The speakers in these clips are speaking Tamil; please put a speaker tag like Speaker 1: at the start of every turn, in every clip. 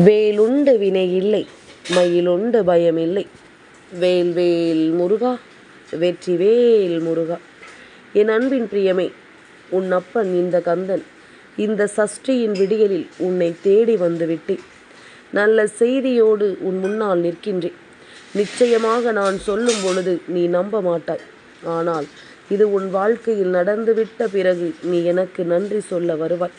Speaker 1: வேலுண்டு வினை இல்லை மயிலுண்டு பயம் இல்லை. வேல் வேல் முருகா வெற்றி வேல் முருகா. என் அன்பின் பிரியமே உன் அப்பன் இந்த கந்தன் இந்த சஷ்டியின் விடியலில் உன்னை தேடி வந்துவிட்டேன் நல்ல செய்தியோடு உன் முன்னால் நிற்கின்றேன். நிச்சயமாக நான் சொல்லும் பொழுது நீ நம்ப மாட்டாய். ஆனால் இது உன் வாழ்க்கையில் நடந்துவிட்ட பிறகு நீ எனக்கு நன்றி சொல்ல வருவாய்.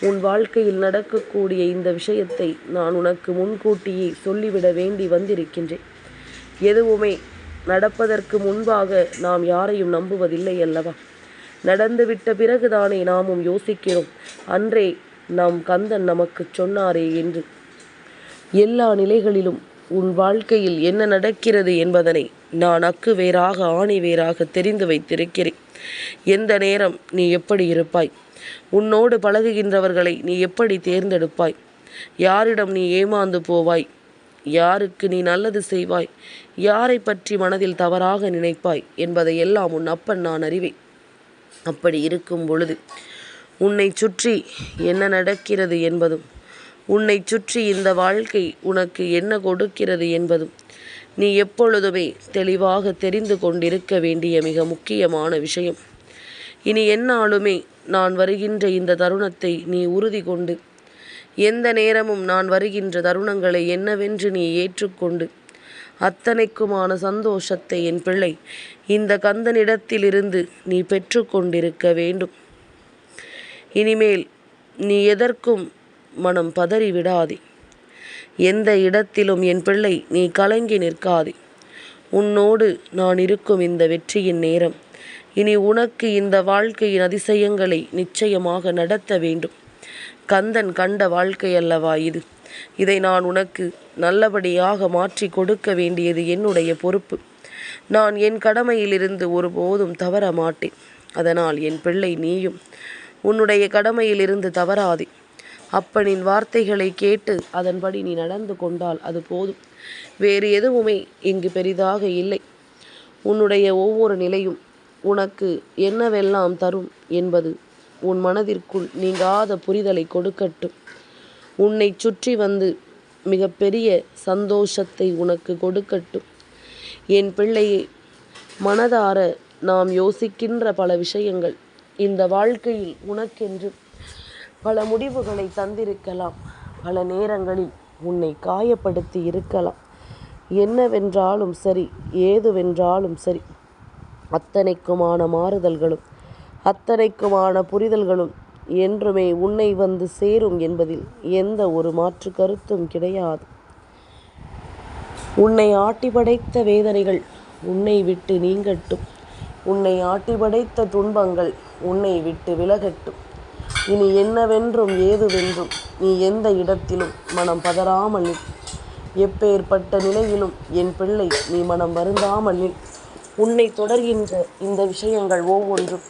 Speaker 1: உன் வாழ்க்கையில் நடக்கக்கூடிய இந்த விஷயத்தை நான் உனக்கு முன்கூட்டியே சொல்லிவிட வேண்டி வந்திருக்கின்றேன். எதுவுமே நடப்பதற்கு முன்பாக நாம் யாரையும் நம்புவதில்லை அல்லவா? நடந்துவிட்ட பிறகுதானே நாமும் யோசிக்கிறோம். அன்றே நம் கந்தன் நமக்கு சொன்னாரே என்று. எல்லா நிலைகளிலும் உன் வாழ்க்கையில் என்ன நடக்கிறது என்பதனை நான் அக்கு வேறாக ஆணி வேறாக தெரிந்து வைத்திருக்கிறேன். எந்த நேரம் நீ எப்படி இருப்பாய்? உன்னோடு பழகுகின்றவர்களை நீ எப்படி தேர்ந்தெடுப்பாய்? யாரிடம் நீ ஏமாந்து போவாய்? யாருக்கு நீ நல்லது செய்வாய்? யாரை பற்றி மனதில் தவறாக நினைப்பாய் என்பதை எல்லாம் உன் அப்பன் நான் அறிவேன். அப்படி இருக்கும் பொழுது உன்னை சுற்றி என்ன நடக்கிறது என்பதும் உன்னை சுற்றி இந்த வாழ்க்கை உனக்கு என்ன கொடுக்கிறது என்பதும் நீ எப்பொழுதுமே தெளிவாக தெரிந்து கொண்டிருக்க வேண்டிய மிக முக்கியமான விஷயம். இனி என்னாலுமே நான் வருகின்ற இந்த தருணத்தை நீ உறுதி கொண்டு. எந்த நேரமும் நான் வருகின்ற தருணங்களை என்னவென்று நீ ஏற்றுக்கொண்டு. அத்தனைக்குமான சந்தோஷத்தை என் பிள்ளை இந்த கந்தனிடத்திலிருந்து நீ பெற்றுக்கொண்டிருக்க வேண்டும். இனிமேல் நீ எதற்கும் மனம் பதறி விடாதே. எந்த இடத்திலும் என் பிள்ளை நீ கலங்கி நிற்காதே. உன்னோடு நான் இருக்கும் இந்த வெற்றியின் நேரம் இனி உனக்கு இந்த வாழ்க்கையின் அதிசயங்களை நிச்சயமாக நடத்த வேண்டும். கந்தன் கண்ட வாழ்க்கை அல்லவா இது? இதை நான் உனக்கு நல்லபடியாக மாற்றி கொடுக்க வேண்டியது என்னுடைய பொறுப்பு. நான் என் கடமையிலிருந்து ஒருபோதும் தவற மாட்டேன் அதனால் என் பிள்ளை நீயும் உன்னுடைய கடமையிலிருந்து தவறாதே. அப்பனின் வார்த்தைகளை கேட்டு அதன்படி நீ நடந்து கொண்டால் அது போதும். வேறு எதுவுமே இங்கு பெரிதாக இல்லை. உன்னுடைய ஒவ்வொரு நிலையும் உனக்கு என்னவெல்லாம் தரும் என்பது உன் மனதிற்குள் நீங்காத புரிதலை கொடுக்கட்டும். உன்னை சுற்றி வந்து மிகப்பெரிய சந்தோஷத்தை உனக்கு கொடுக்கட்டும். என் பிள்ளையை மனதார நாம் யோசிக்கின்ற பல விஷயங்கள் இந்த வாழ்க்கையில் உனக்கென்று பல முடிவுகளை தந்திருக்கலாம். பல நேரங்களில் உன்னை காயப்படுத்தி இருக்கலாம். என்னவென்றாலும் சரி ஏதுவென்றாலும் சரி அத்தனைக்குமான மாறுதல்களும் அத்தனைக்குமான புரிதல்களும் என்றுமே உன்னை வந்து சேரும் என்பதில் எந்த ஒரு மாற்று கருத்தும் கிடையாது. உன்னை ஆட்டி படைத்த வேதனைகள் உன்னை விட்டு நீங்கட்டும். உன்னை ஆட்டி படைத்த துன்பங்கள் உன்னை விட்டு விலகட்டும். இனி என்னவென்றும் ஏதுவென்றும் நீ எந்த இடத்திலும் மனம் பதறாமல் நில். எப்பேற்பட்ட நிலையிலும் என் பிள்ளை நீ மனம் வருந்தாமல் நில். உன்னை தொடர்கின்ற இந்த விஷயங்கள் ஒவ்வொன்றும்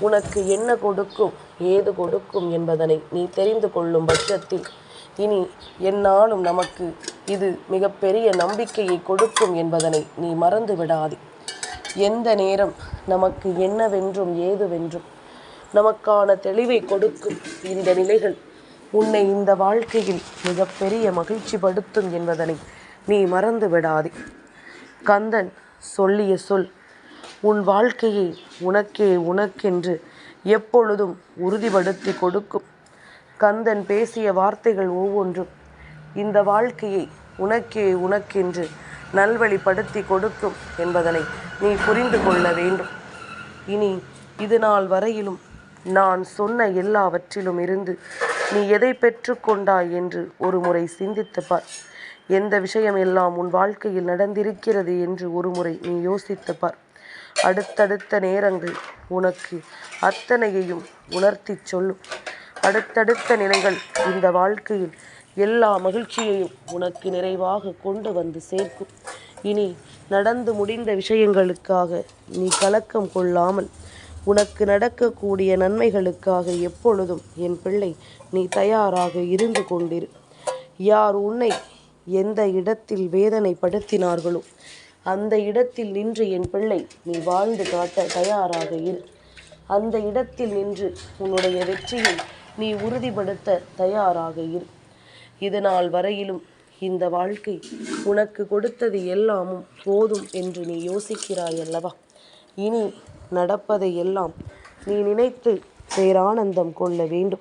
Speaker 1: உனக்கு என்ன கொடுக்கும் ஏது கொடுக்கும் என்பதனை நீ தெரிந்து கொள்ளும் பட்சத்தில் இனி என்னாலும் நமக்கு இது மிகப்பெரிய நம்பிக்கையை கொடுக்கும் என்பதனை நீ மறந்து விடாதே. எந்த நேரம் நமக்கு என்னவென்றும் ஏதுவென்றும் நமக்கான தெளிவை கொடுக்கும் இந்த நிலைகள் உன்னை இந்த வாழ்க்கையில் மிகப்பெரிய மகிழ்ச்சி படுத்தும் என்பதனை நீ மறந்து விடாதே. கந்தன் சொல்லிய சொல். உன் வாழ்க்கையை உனக்கே உனக்கென்று எப்பொழுதும் உறுதிப்படுத்தி கொடுக்கும். கந்தன் பேசிய வார்த்தைகள் ஒவ்வொன்றும் இந்த வாழ்க்கையை உனக்கே உனக்கென்று நல்வழிப்படுத்தி கொடுக்கும் என்பதனை நீ புரிந்து கொள்ள வேண்டும். இனி இது நாள் வரையிலும் நான் சொன்ன எல்லாவற்றிலும் இருந்து நீ எதை பெற்றுக்கொண்டாய் என்று ஒரு முறை சிந்தித்து பார். எந்த விஷயம் எல்லாம் உன் வாழ்க்கையில் நடந்திருக்கிறது என்று ஒரு முறை நீ யோசித்து பார். அடுத்தடுத்த நேரங்கள் உனக்கு அத்தனையையும் உணர்த்தி சொல்லும். அடுத்தடுத்த நிலைகள் இந்த வாழ்க்கையில் எல்லா மகிழ்ச்சியையும் உனக்கு நிறைவாக கொண்டு வந்து சேர்க்கும். இனி நடந்து முடிந்த விஷயங்களுக்காக நீ கலக்கம் கொள்ளாமல் உனக்கு நடக்கக்கூடிய நன்மைகளுக்காக எப்பொழுதும் என் பிள்ளை நீ தயாராக இருந்து கொண்டிரு. யார் உன்னை எந்த இடத்தில் வேதனைப்படுத்தினார்களோ அந்த இடத்தில் நின்று என் பிள்ளை நீ வாழ்ந்து காட்ட தயாராக இரு. அந்த இடத்தில் நின்று உன்னுடைய வெற்றியை நீ உறுதிப்படுத்த தயாராக இரு. இதனால் வரையிலும் இந்த வாழ்க்கை உனக்கு கொடுத்தது எல்லாமும் போதும் என்று நீ யோசிக்கிறாய் அல்லவா இனி நடப்பதை எல்லாம் நீ நினைத்து பேரானந்தம் கொள்ள வேண்டும்.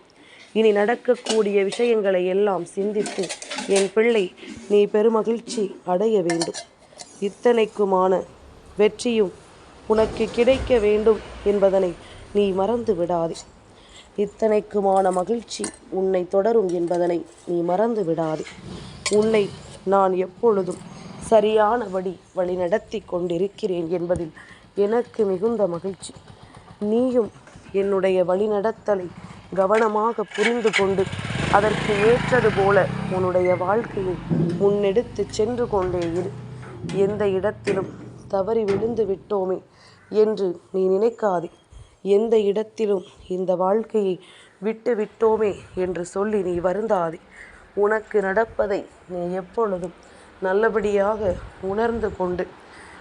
Speaker 1: இனி நடக்கக்கூடிய விஷயங்களை எல்லாம் சிந்தித்து என் பிள்ளை நீ பெருமகிழ்ச்சி அடைய வேண்டும். இத்தனைக்குமான வெற்றியும் உனக்கு கிடைக்க வேண்டும் என்பதனை நீ மறந்து விடாதே. இத்தனைக்குமான மகிழ்ச்சி உன்னை தொடரும் என்பதனை நீ மறந்து விடாதே. உன்னை நான் எப்பொழுதும் சரியானபடி வழிநடத்தி கொண்டிருக்கிறேன் என்பதில் எனக்கு மிகுந்த மகிழ்ச்சி. நீயும் என்னுடைய வழிநடத்தலை கவனமாக புரிந்து கொண்டு அதற்கு ஏற்றது போல உன்னுடைய வாழ்க்கையை முன்னெடுத்து சென்று கொண்டே இரு. எந்த இடத்திலும் தவறி விழுந்து விட்டோமே என்று நீ நினைக்காதே. எந்த இடத்திலும் இந்த வாழ்க்கையை விட்டு விட்டோமே என்று சொல்லி நீ வருந்தாதே. உனக்கு நடப்பதை நீ எப்பொழுதும் நல்லபடியாக உணர்ந்து கொண்டு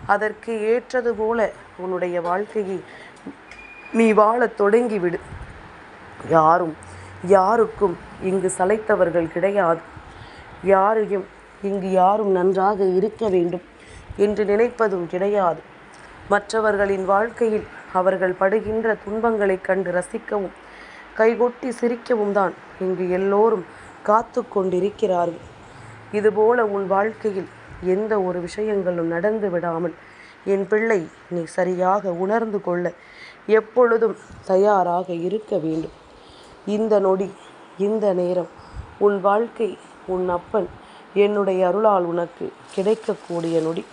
Speaker 1: அதற்கு ஏற்றது போல உன்னுடைய வாழ்க்கையை நீ வாழத் தொடங்கிவிடு. யாரும் யாருக்கும் இங்கு சளைத்தவர்கள் கிடையாது. யாரையும் இங்கு யாரும் நன்றாக இருக்க வேண்டும் என்று நினைப்பதும் கிடையாது. மற்றவர்களின் வாழ்க்கையில் அவர்கள் படுகின்ற துன்பங்களைக் கண்டு ரசிக்கவும் கைகொட்டி சிரிக்கவும் தான் இங்கு எல்லோரும் காத்து கொண்டிருக்கிறார்கள். இதுபோல உன் வாழ்க்கையில் எந்த ஒரு விஷயங்களும் நடந்து விடாமல் என் பிள்ளை நீ சரியாக உணர்ந்து கொள்ள எப்பொழுதும் தயாராக இருக்க வேண்டும். இந்த நொடி இந்த நேரம். உன் வாழ்க்கை உன் அப்பன் என்னுடைய அருளால் உனக்கு கிடைக்கக்கூடிய நொடி.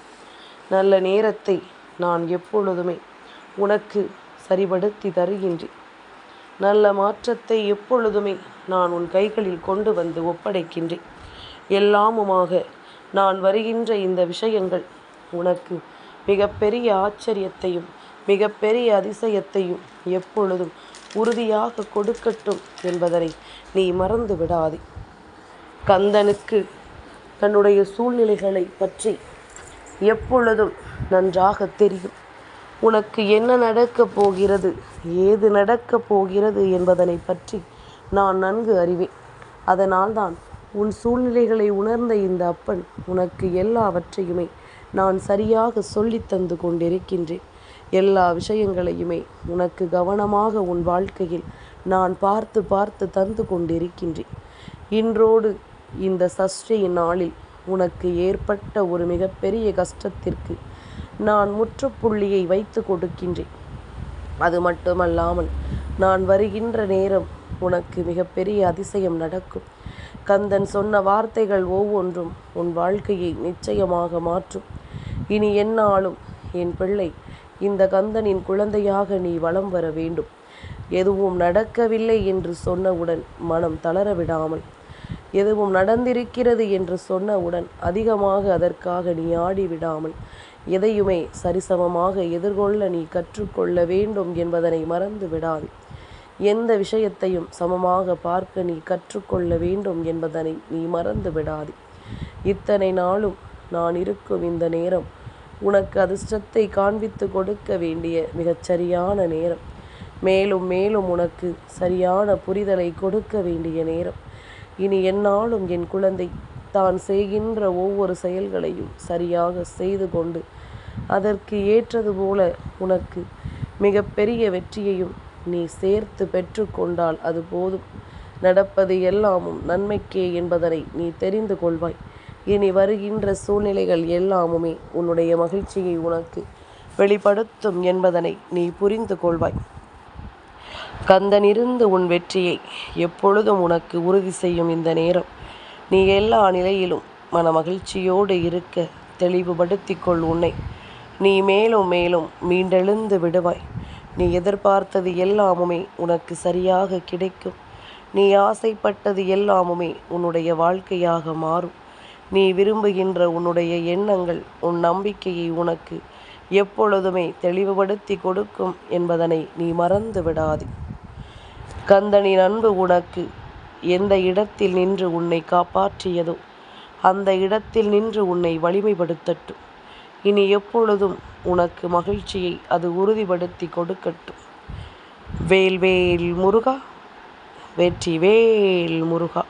Speaker 1: நல்ல நேரத்தை நான் எப்பொழுதுமே உனக்கு சரிபடுத்தி தருகின்றேன். நல்ல மாற்றத்தை எப்பொழுதுமே நான் உன் கைகளில் கொண்டு வந்து ஒப்படைக்கின்றேன். எல்லாமுமாக நான் வருகின்ற இந்த விஷயங்கள் உனக்கு மிகப்பெரிய ஆச்சரியத்தையும் மிகப்பெரிய அதிசயத்தையும் எப்பொழுதும் உறுதியாக கொடுக்கட்டும் என்பதனை நீ மறந்து விடாதே. கந்தனுக்கு தன்னுடைய சூழ்நிலைகளை பற்றி எப்பொழுதும் நன்றாக தெரியும். உனக்கு என்ன நடக்கப் போகிறது ஏது நடக்கப் போகிறது என்பதனை பற்றி நான் நன்கு அறிவேன். அதனால்தான் உன் சூழ்நிலைகளை உணர்ந்த இந்த அப்பன் உனக்கு எல்லாவற்றையுமே நான் சரியாக சொல்லித் தந்து கொண்டிருக்கின்றேன். எல்லா விஷயங்களையுமே உனக்கு கவனமாக உன் வாழ்க்கையில் நான் பார்த்து பார்த்து தந்து கொண்டிருக்கின்றேன். இன்றோடு இந்த சஷ்டியின் நாளில் உனக்கு ஏற்பட்ட ஒரு மிகப்பெரிய கஷ்டத்திற்கு நான் முற்றுப்புள்ளியை வைத்து கொடுக்கின்றேன். அது மட்டுமல்லாமல் நான் வருகின்ற நேரம் உனக்கு மிகப்பெரிய அதிசயம் நடக்கும். கந்தன் சொன்ன வார்த்தைகள் ஒவ்வொன்றும் உன் வாழ்க்கையை நிச்சயமாக மாற்றும். இனி என்னாலும் என் பிள்ளை இந்த கந்தனின் குழந்தையாக நீ வலம் வர வேண்டும். எதுவும் நடக்கவில்லை என்று சொன்னவுடன் மனம் தளர விடாமல் எதுவும் நடந்திருக்கிறது என்று சொன்னவுடன் அதிகமாக அதற்காக நீ ஆடி விடாமல் எதையுமே சரிசமமாக எதிர்கொள்ள நீ கற்றுக்கொள்ள வேண்டும் என்பதனை மறந்து விடாது. எந்த விஷயத்தையும் சமமாக பார்க்க நீ கற்றுக்கொள்ள வேண்டும் என்பதனை நீ மறந்து விடாது. இத்தனை நாளும் நான் இருக்கும் இந்த நேரம் உனக்கு அதிர்ஷ்டத்தை காண்பித்து கொடுக்க வேண்டிய மிகச்சரியான நேரம். மேலும் மேலும் உனக்கு சரியான புரிதலை கொடுக்க வேண்டிய நேரம். இனி என்னாலும் என் குழந்தை தான் செய்கின்ற ஒவ்வொரு செயல்களையும் சரியாக செய்து கொண்டு அதற்கு ஏற்றது போல உனக்கு மிகப்பெரிய வெற்றியையும் நீ சேர்த்து பெற்றுக்கொண்டால் அது போதும். நடப்பது எல்லாமும் நன்மைக்கே என்பதனை நீ தெரிந்து கொள்வாய். இனி வருகின்ற சூழ்நிலைகள் எல்லாமுமே உன்னுடைய மகிழ்ச்சியை உனக்கு வெளிப்படுத்தும் என்பதனை நீ புரிந்து கொள்வாய். கந்தனிருந்து உன் வெற்றியை எப்பொழுதும் உனக்கு உறுதி செய்யும் இந்த நேரம். நீ எல்லா நிலையிலும் மன மகிழ்ச்சியோடு இருக்க தெளிவுபடுத்திக்கொள் உன்னை. நீ மேலும் மேலும் மீண்டெழுந்து விடுவாய். நீ எதிர்பார்த்தது எல்லாமுமே உனக்கு சரியாக கிடைக்கும். நீ ஆசைப்பட்டது எல்லாமுமே உன்னுடைய வாழ்க்கையாக மாறும். நீ விரும்புகின்ற உன்னுடைய எண்ணங்கள் உன் நம்பிக்கையை உனக்கு எப்பொழுதுமே தெளிவுபடுத்தி கொடுக்கும் என்பதனை நீ மறந்து விடாது. கந்தனின் அன்பு உனக்கு எந்த இடத்தில் நின்று உன்னை காப்பாற்றியதோ அந்த இடத்தில் நின்று உன்னை வலிமைப்படுத்தட்டும். இனி எப்பொழுதும் உனக்கு மகிழ்ச்சியை அது உறுதிப்படுத்தி கொடுக்கட்டும். வேல் வேல் முருகா வெற்றி வேல் முருகா.